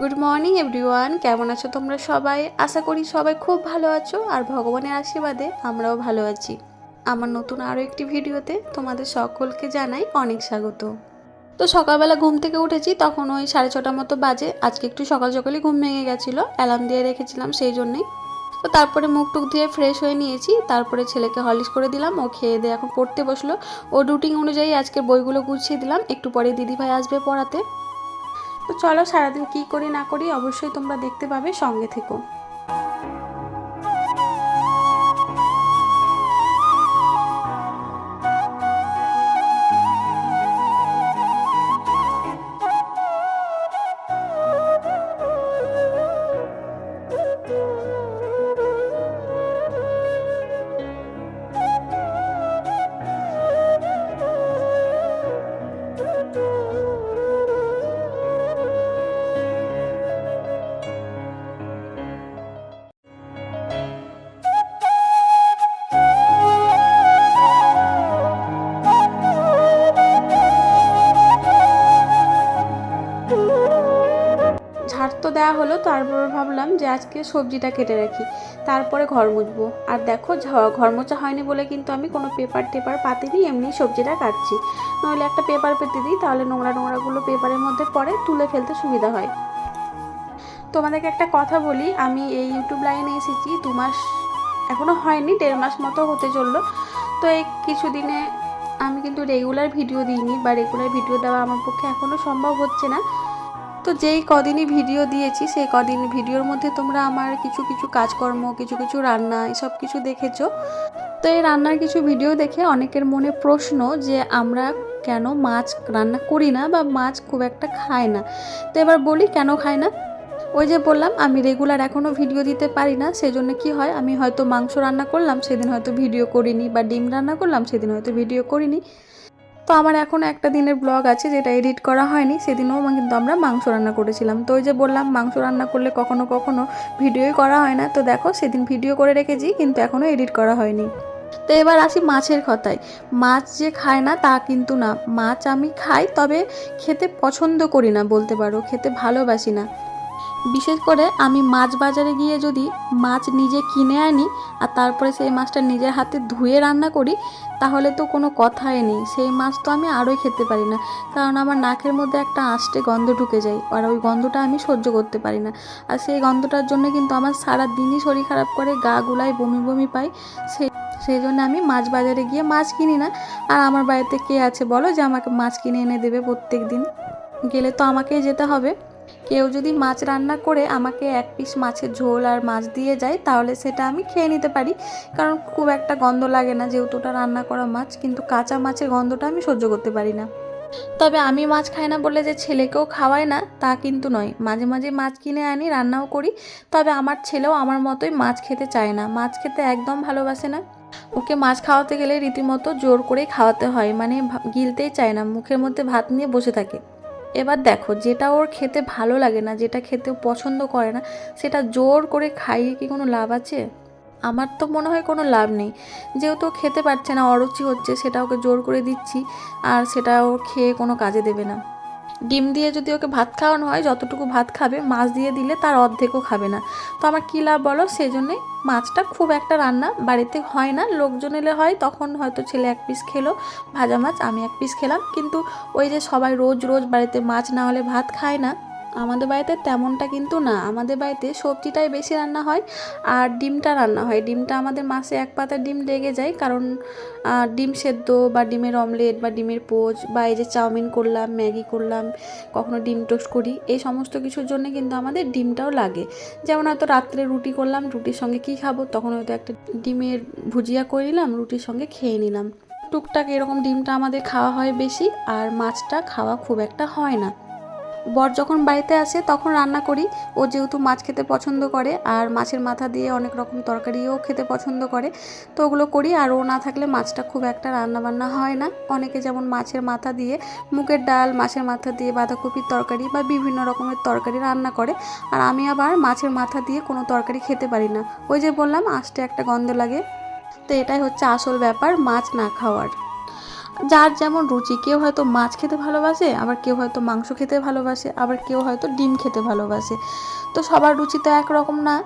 Good morning everyone কেমন আছো তোমরা সবাই? আশা করি সবাই খুব ভালো আছো আর ভগবানের আশীর্বাদে আমরাও ভালো আছি। আমার নতুন আরও একটি ভিডিওতে তোমাদের সকলকে জানাই অনেক স্বাগত। তো সকালবেলা ঘুম থেকে উঠেছি, তখন ওই সাড়ে ছটার মতো বাজে। আজকে একটু সকাল সকালই ঘুম ভেঙে গেছিল, অ্যালার্ম দিয়ে রেখেছিলাম সেই জন্যেই। তো তারপরে মুখ টুক দিয়ে ফ্রেশ হয়ে নিয়েছি, তারপরে ছেলেকে হলিস করে দিলাম, ও খেয়ে দিয়ে এখন পড়তে বসল। ও রুটিন অনুযায়ী আজকে বইগুলো গুছিয়ে দিলাম, একটু পরে দিদিভাই আসবে পড়াতে। তো চলো সারাদিন কি করি না করি অবশ্যই তোমরা দেখতে পাবে সঙ্গে থেকো। হলো, তারপর ভাবলাম যে আজকে সবজিটা কেটে রাখি। তারপরে ঘর মুছবো। আর দেখো ঘর মোছা হয়নি বলে কিন্তু আমি কোনো পেপার টেপার পাতিনি এমনি সবজিটা কাটছি। নইলে একটা পেপার পেতে দিই, তাহলে নোংরা নোংরাগুলো পেপারের মধ্যে পড়ে তুলে ফেলতে সুবিধা হয়। তোমাদেরকে একটা কথা বলি, আমি এই ইউটিউব লাইনে এসেছি, দু মাস এখনও হয়নি, দেড় মাস মতো হতে চলল। তো এই কিছুদিনে আমি কিন্তু রেগুলার ভিডিও দিইনি বা রেগুলার ভিডিও দেওয়া আমার পক্ষে এখনও সম্ভব হচ্ছে না। তো যেই কদিনই ভিডিও দিয়েছি, সেই কদিন ভিডিওর মধ্যে তোমরা আমার কিছু কিছু কাজকর্ম, কিছু কিছু রান্না, এসব কিছু দেখেছ। তো এই রান্নার কিছু ভিডিও দেখে অনেকের মনে প্রশ্ন যে, আমরা কেন মাছ রান্না করি না বা মাছ খুব একটা খায় না? তো এবার বলি কেন খায় না? ওই যে বললাম, আমি রেগুলার এখনও ভিডিও দিতে পারি না, সেজন্য কি হয়? আমি হয়তো মাংস রান্না করলাম, সেদিন হয়তো ভিডিও করিনি বা ডিম রান্না করলাম, সেদিন হয়তো ভিডিও করিনি। তো আমার এখনও একটা দিনের ব্লগ আছে যেটা এডিট করা হয়নি, সেদিনও কিন্তু আমরা মাংস রান্না করেছিলাম। তো ওই যে বললাম, মাংস রান্না করলে কখনো কখনো ভিডিওই করা হয় না। তো দেখো, সেদিন ভিডিও করে রেখেছি, কিন্তু এখনও এডিট করা হয়নি। তো এবার আসি মাছের কথায়। মাছ যে খায় না, তা কিন্তু না। মাছ আমি খাই, তবে খেতে পছন্দ করি না বলতে পারো। খেতে ভালোবাসি না। বিশেষ করে আমি মাছ বাজারে গিয়ে যদি মাছ নিজে কিনে আনি আর তারপরে সেই মাছটা নিজের হাতে ধুয়ে রান্না করি, তাহলে তো কোনো কথাই নেই। সেই মাছ তো আমি আরোই খেতে পারি না। কারণ আমার নাকের মধ্যে একটা আষ্টে গন্ধ ঢুকে যায় আর ওই গন্ধটা আমি সহ্য করতে পারি না। আর সেই গন্ধটার জন্য কিন্তু আমার সারা দিনই শরীর খারাপ করে, গা গুলায় বমি বমি পাই। সেই সেই জন্য আমি মাছ বাজারে গিয়ে মাছ কিনি না। আর আমার বাড়িতে কে আছে বলো যে আমাকে মাছ কিনে এনে দেবে প্রত্যেক দিন গেলে তো আমাকেই যেতে হবে। কেউ যদি মাছ রান্না করে আমাকে এক পিস মাছের ঝোল আর মাছ দিয়ে যায়, তাহলে সেটা আমি খেয়ে নিতে পারি। কারণ খুব একটা গন্ধ লাগে না যেহেতু ওটা রান্না করা মাছ, কিন্তু কাঁচা মাছের গন্ধটা আমি সহ্য করতে পারি না। তবে আমি মাছ খাই না বলে যে ছেলেকেও খাওয়াই না, তা কিন্তু নয়। মাঝে মাঝে মাছ কিনে আনি, রান্নাও করি। তবে আমার ছেলেও আমার মতোই মাছ খেতে চায় না। মাছ খেতে একদম ভালোবাসে না। ওকে মাছ খাওয়াতে গেলে রীতিমতো জোর করেই খাওয়াতে হয়। মানে গিলতেই চায় না। মুখের মধ্যে ভাত নিয়ে বসে থাকে। এবার দেখো, যেটা ওর খেতে ভালো লাগে না, যেটা খেতে ও পছন্দ করে না, সেটা জোর করে খাইয়ে কি কোনো লাভ আছে? আমার তো মনে হয় কোনো লাভ নেই। যেহেতু খেতে পারছে না, অরুচি হচ্ছে, সেটা ওকে জোর করে দিচ্ছি, আর সেটা ও খেয়ে কোনো কাজে দেবে না। ডিম দিয়ে যদি ওকে ভাত খাওয়ানো হয়, যতটুকু ভাত খাবে, মাছ দিয়ে দিলে তার অর্ধেকও খাবে না। তো আমার কী লাভ বলো? সেই জন্যে মাছটা খুব একটা রান্না বাড়িতে হয় না। লোকজন এলে হয়, তখন হয়তো ছেলে এক পিস খেলো, ভাজা মাছ, আমি এক পিস খেলাম। কিন্তু ওই যে সবাই রোজ রোজ বাড়িতে মাছ না হলে ভাত খায় না আমাদের বাড়িতে তেমনটা কিন্তু না। আমাদের বাড়িতে সবজিটাই বেশি রান্না হয় আর ডিমটা রান্না হয়। ডিমটা আমাদের মাসে এক পাতা ডিম লেগে যায় কারণ ডিম সেদ্ধ বা ডিমের অমলেট বা ডিমের পোচ বা এই যে চাউমিন করলাম, ম্যাগি করলাম, কখনো ডিম টোস্ট করি, এই সমস্ত কিছুর জন্য কিন্তু আমাদের ডিমটাও লাগে। যেমন হয়তো রাত্রে রুটি করলাম, রুটির সঙ্গে কি খাব? তখন হয়তো একটা ডিমের ভুজিয়া করে নিলাম, রুটির সঙ্গে খেয়ে নিলাম। টুকটাক এরকম ডিমটা আমাদের খাওয়া হয় বেশি আর মাছটা খাওয়া খুব একটা হয় না। বর যখন বাড়িতে আসে, তখন রান্না করি। ও যেহেতু মাছ খেতে পছন্দ করে, আর মাছের মাথা দিয়ে অনেক রকম তরকারিও খেতে পছন্দ করে, তো ওগুলো করি। আর ও না থাকলে মাছটা খুব একটা রান্না বান্না হয় না। অনেকে যেমন মাছের মাথা দিয়ে মুগের ডাল, মাছের মাথা দিয়ে বাঁধাকপির তরকারি বা বিভিন্ন রকমের তরকারি রান্না করে। আর আমি আবার মাছের মাথা দিয়ে কোনো তরকারি খেতে পারি না। ওই যে বললাম আস্তে একটা গন্ধ লাগে। তো এটাই হচ্ছে আসল ব্যাপার, মাছ না খাওয়ার। যার যেমন রুচি, কেউ হয়তো মাছ খেতে ভালোবাসে, আবার কেউ হয়তো মাংস খেতে ভালোবাসে, আবার কেউ হয়তো ডিম খেতে ভালোবাসে। তো সবার রুচি তো একরকম না।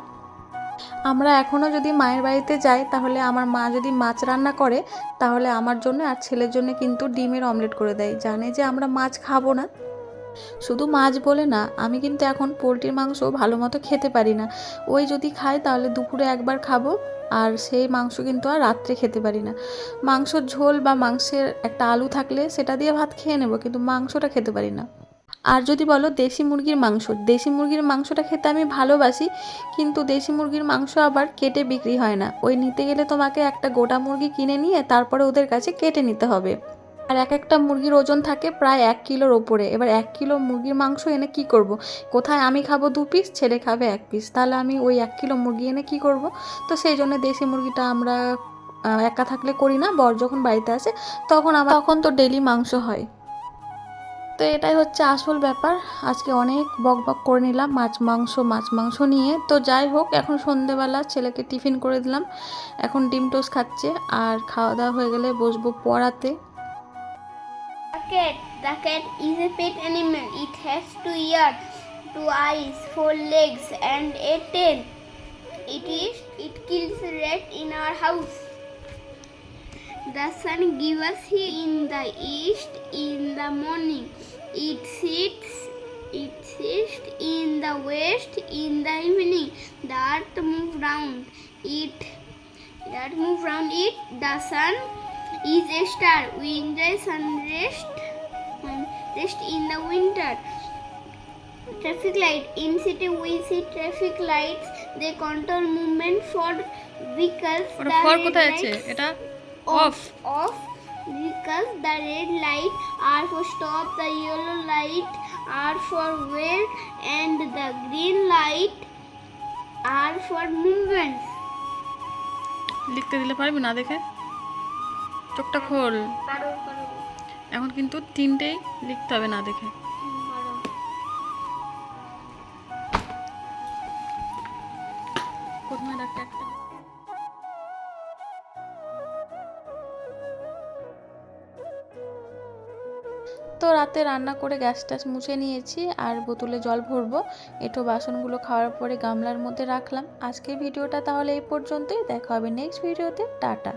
আমরা এখনও যদি মায়ের বাড়িতে যাই, তাহলে আমার মা যদি মাছ রান্না করে, তাহলে আমার জন্য আর ছেলের জন্য কিন্তু ডিমের অমলেট করে দেয়। জানে যে আমরা মাছ খাব না। শুধু মাছ বলে না, আমি কিন্তু এখন পোলট্রির মাংস ভালো মতো খেতে পারি না। ওই যদি খাই তাহলে দুপুরে একবার খাব, আর সেই মাংস কিন্তু আর রাত্রে খেতে পারি না। মাংসর ঝোল বা মাংসের একটা আলু থাকলে সেটা দিয়ে ভাত খেয়ে নেব, কিন্তু মাংসটা খেতে পারি না। আর যদি বলো দেশি মুরগির মাংস, দেশি মুরগির মাংসটা খেতে আমি ভালোবাসি, কিন্তু দেশি মুরগির মাংস আবার কেটে বিক্রি হয় না। ওই নিতে গেলে তোমাকে একটা গোটা মুরগি কিনে নিয়ে তারপরে ওদের কাছে কেটে নিতে হবে। আর এক একটা মুরগির ওজন থাকে প্রায় এক কিলোর ওপরে। এবার এক কিলো মুরগির মাংস এনে কি করব। কোথায় আমি খাব দু পিস ছেলে খাবে এক পিস তাহলে আমি ওই এক কিলো মুরগি এনে কি করব। তো সেই জন্য দেশি মুরগিটা আমরা একা থাকলে করি না। বর যখন বাড়িতে আসে, তখন আবার তখন তো ডেলি মাংস হয়। তো এটাই হচ্ছে আসল ব্যাপার। আজকে অনেক বক বক করে নিলাম মাছ মাংস মাছ মাংস নিয়ে। তো যাই হোক, এখন সন্ধেবেলা ছেলেকে টিফিন করে দিলাম। এখন ডিম টোস্ট খাচ্ছে। আর খাওয়া দাওয়া হয়ে গেলে বসবো পড়াতে। Cat. The cat is a pet animal. It has two ears, two eyes, four legs, and a tail. It is. It kills rat in our house. The sun gives us heat in the east in the morning. It sits. It sits in the west in the evening. The earth moves round it. The earth moves round it. The sun is a star. We enjoy sun rest, um, rest in the winter. Traffic light. In city we see traffic lights. They control movement for vehicles. ওটা The for red কোথায় আছে lights এটা off. Off. Vehicles. The red light are for stop. The yellow light are for wait, and the green light are for movement. লিখতে দিলে পারবি না দেখে চোখটা খোল। এখন কিন্তু তিনটেই লিখতে হবে না দেখে। প্রথমে ডাক্তার একটা। তো রাতে রান্না করে গ্যাস ট্যাস মুছে নিয়েছি আর বোতলে জল ভরবো। এটো বাসনগুলো খাওয়ার পরে গামলার মধ্যে রাখলাম। আজকের ভিডিওটা তাহলে এই পর্যন্তই। দেখা হবে নেক্সট ভিডিওতে টাটা।